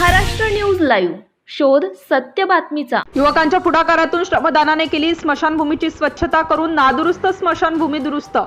Maharashtra news live. शोध सत्य बातमीचा. युवकांच्या पुढाकारातून श्रमदानाने केली स्मशानभूमीची स्वच्छता करून नादुरुस्त स्मशानभूमी दुरुस्त.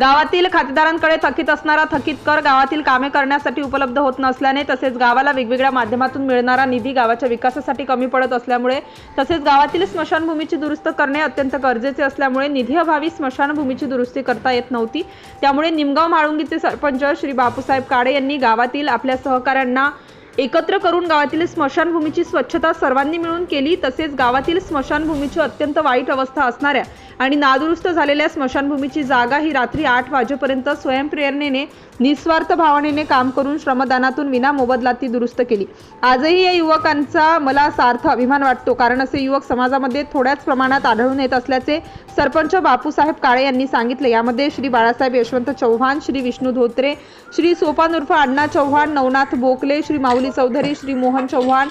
गावातील खातेदारांकडे थकीत असणारा थकीत कर गावातील कामे करण्यासाठी उपलब्ध होत नसल्याने तसेच गावाला वेगवेगळ्या माध्यमातून मिळणारा निधी गावाच्या विकासासाठी कमी पडत असल्यामुळे तसेच गावातील स्मशानभूमीची दुरुस्त करणे अत्यंत गरजेचे असल्यामुळे निधी अभावी स्मशानभूमीची दुरुस्ती करता येत नव्हती. त्यामुळे निमगाव म्हाळुंगीचे सरपंच श्री बापूसाहेब काळे यांनी गावातील आपल्या सहकाऱ्यांना एकत्र करून गावातील स्मशानभूमीची स्वच्छता सर्वांनी मिळून केली तसेच गावातील स्मशानभूमीची अत्यंत वाईट अवस्था असणाऱ्या आणि नादुरुस्त झालेल्या स्मशानभूमीची जागा ही रात्री आठ वाजेपर्यंत स्वयंप्रेरणेने निस्वार्थ भावनेने काम करून श्रमदानातून विना मोबदलात ती दुरुस्त केली. आजही या युवकांचा मला सार्थ अभिमान वाटतो कारण असे युवक समाजामध्ये थोड्याच प्रमाणात आढळून येत असल्याचे सरपंच बापूसाहेब काळे यांनी सांगितले. यामध्ये श्री बाळासाहेब यशवंत चव्हाण श्री विष्णू धोत्रे श्री सोपान उर्फ अण्णा चव्हाण नवनाथ बोकले श्री माऊली चौधरी श्री मोहन चव्हाण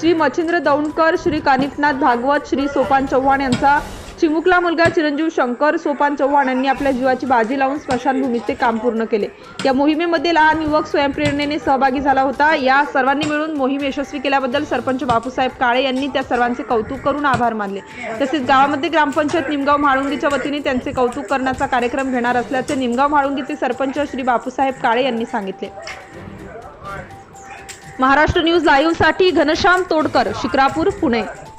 श्री मच्छिंद्र दौंडकर श्री कानिफनाथ भागवत श्री सोपान चव्हाण यांचा चिमुकला मुलगा चिरंजीव शंकर सोपान चव्हाण यांनी आपल्या जीवाची बाजी लावून स्मशानभूमीचे काम पूर्ण केले. या मोहिमेमध्ये लहान युवक स्वयंप्रेरणेने सहभागी झाला होता. या सर्वांनी मिळून मोहीम यशस्वी केल्याबद्दल सरपंच बापूसाहेब काळे यांनी त्या सर्वांचे कौतुक करून आभार मानले. तसेच गावामध्ये ग्रामपंचायत निमगाव म्हाळुंगीच्या वतीने त्यांचे कौतुक करण्याचा कार्यक्रम घेणार असल्याचे निमगाव म्हाळुंगीचे सरपंच श्री बापूसाहेब काळे यांनी सांगितले. महाराष्ट्र न्यूज लाईव्हसाठी घनश्याम तोडकर शिक्रापूर पुणे.